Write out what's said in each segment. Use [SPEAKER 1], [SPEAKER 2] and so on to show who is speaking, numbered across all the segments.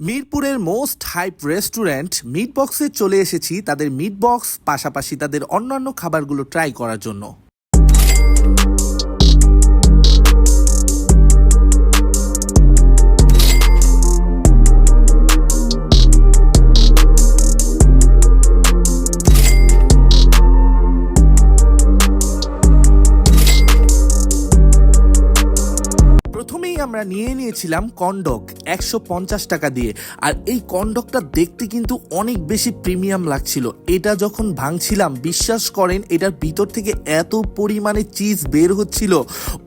[SPEAKER 1] Most hype restaurant meet বক্সে চলে এসেছি তাদের মিট বক্স পাশাপাশি তাদের অন্যান্য খাবারগুলো ট্রাই করার জন্য। আমরা নিয়ে নিয়েছিলাম কন্ডক একশো পঞ্চাশ টাকা দিয়ে। আর এই কন্ডকটা দেখতে কিন্তু অনেক বেশি প্রিমিয়াম লাগছিল। এটা যখন ভাঙছিলাম, বিশ্বাস করেন, এটার ভিতর থেকে এত পরিমাণে চিজ বের হচ্ছিল।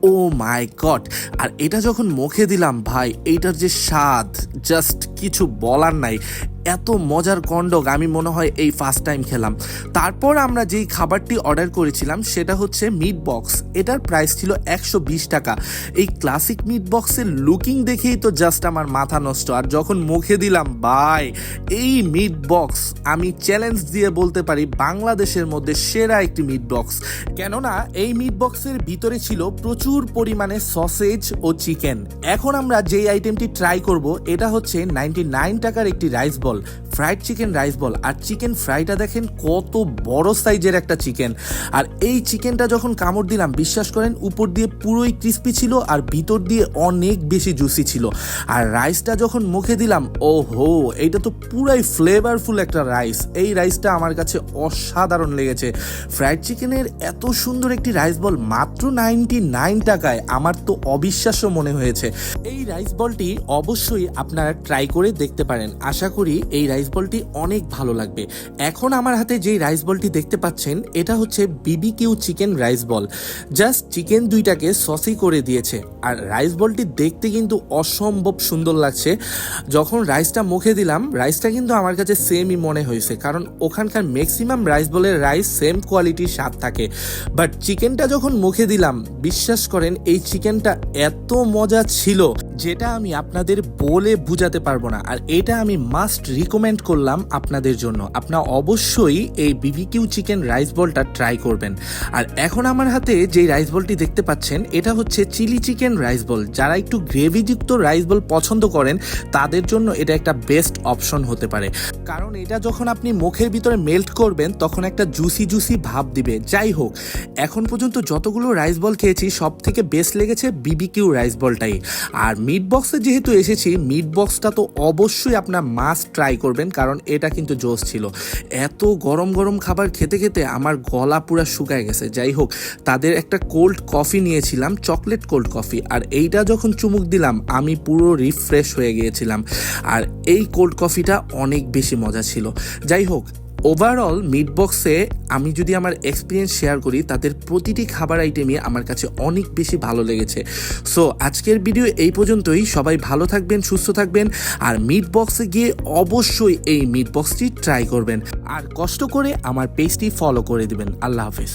[SPEAKER 1] ও মাই গড! আর এটা যখন মুখে দিলাম, ভাই এইটার যে স্বাদ, জাস্ট কিছু বলার নাই। এত মজার কন্ডক আমি মনে হয় এই ফার্স্ট টাইম খেলাম। তারপর আমরা যেই খাবারটি অর্ডার করেছিলাম, সেটা হচ্ছে মিট বক্স এটার প্রাইস ছিল একশো বিশ টাকা। এই ক্লাসিক মিট বক্সের লুকিং দেখেই তো জাস্ট আমার মাথা নষ্ট। আর যখন মুখে দিলাম বাই এই মিট বক্স আমি চ্যালেঞ্জ দিয়ে বলতে পারি বাংলাদেশের মধ্যে সেরা একটি মিট বক্স কেননা এই মিট বক্সের ভিতরে ছিল প্রচুর পরিমাণে সসেজ ও চিকেন এখন আমরা যেই আইটেমটি ট্রাই করব, এটা হচ্ছে নাইনটি নাইন টাকার একটি rice ball fried chicken rice ball আর চিকেন ফ্রাইটা দেখেন কত বড় সাইজের একটা চিকেন। আর এই চিকেনটা যখন কামড় দিলাম, বিশ্বাস করেন, উপর দিয়ে পুরোই ক্রিস্পি ছিল আর ভিতর দিয়ে অনেক বেশি জুসি ছিল। আর রাইসটা যখন মুখে দিলাম ও হো এইটা তো পুরাই ফ্লেভারফুল একটা রাইস এই রাইসটা আমার কাছে অসাধারণ লেগেছে। ফ্রাইড চিকেনের এত সুন্দর একটি রাইস বল মাত্র নাইনটি নাইন টাকায়, আমার তো অবিশ্বাস্য মনে হয়েছে। এই রাইস বলটি অবশ্যই আপনারা ট্রাই করে দেখতে পারেন। আশা করি এই রাইস বলটি অনেক ভালো লাগবে। এখন আমার হাতে যেই রাইস বলটি দেখতে পাচ্ছেন, এটা হচ্ছে BB Q chicken rice ball just chicken দুইটাকে সসি করে দিয়েছে। আর রাইস বলটি দেখতে কিন্তু অসম্ভব সুন্দর লাগছে। যখন রাইসটা মুখে দিলাম রাইসটা কিন্তু আমার কাছে সেমই মনে হয়েছে। কারণ ওখানকার ম্যাক্সিমাম রাইস বলের রাইস সেম কোয়ালিটির স্বাদ থাকে। বাট চিকেনটা যখন মুখে দিলাম, বিশ্বাস করেন, এই চিকেনটা এত মজা ছিল। যেটা আমি আপনাদের বলে বুঝাতে পারব না, আর এটা আমি মাস্ট রিকমেন্ড করলাম আপনাদের জন্য। আপনারা অবশ্যই এই বিবিকিউ চিকেন রাইস বলটা ট্রাই করবেন। আর এখন আমার হাতে যে রাইস বলটি দেখতে পাচ্ছেন, এটা হচ্ছে চিলি চিকেন রাইস বল যারা একটু গ্রেভিযুক্ত রাইস বল পছন্দ করেন, তাদের জন্য এটা একটা বেস্ট অপশন হতে পারে। কারণ এটা যখন আপনি মুখের ভিতরে মেল্ট করবেন, তখন একটা জুসি জুসি ভাব দিবে। যাই হোক, এখন পর্যন্ত যতগুলো রাইস বল খেয়েছি সব থেকে বেস্ট লেগেছে বিবিকিউ রাইস বলটাই আর মিট বক্সে যেহেতু এসেছি মিট বক্সটা তো অবশ্যই আপনার মাস্ট ট্রাই করবেন, কারণ এটা কিন্তু জোস ছিল। এত গরম গরম খাবার খেতে খেতে আমার গলা পুরো শুকায় গেছে। যাই হোক, তাদের একটা কোল্ড কফি নিয়েছিলাম চকলেট কোল্ড কফি আর এইটা যখন চুমুক দিলাম, আমি পুরো রিফ্রেশ হয়ে গিয়েছিলাম। আর এই কোল্ড কফিটা অনেক বেশি মজা ছিল। যাই হোক ওভারঅল মিট বক্সে আমি যদি আমার এক্সপিরিয়েন্স শেয়ার করি, তাদের প্রতিটি খাবার আইটেমই আমার কাছে অনেক বেশি ভালো লেগেছে। সো আজকের ভিডিও এই পর্যন্তই। সবাই ভালো থাকবেন, সুস্থ থাকবেন, আর মিট বক্সে গিয়ে অবশ্যই এই মিট বক্সটি ট্রাই করবেন। আর কষ্ট করে আমার পেজটি ফলো করে দেবেন। আল্লাহ হাফেজ।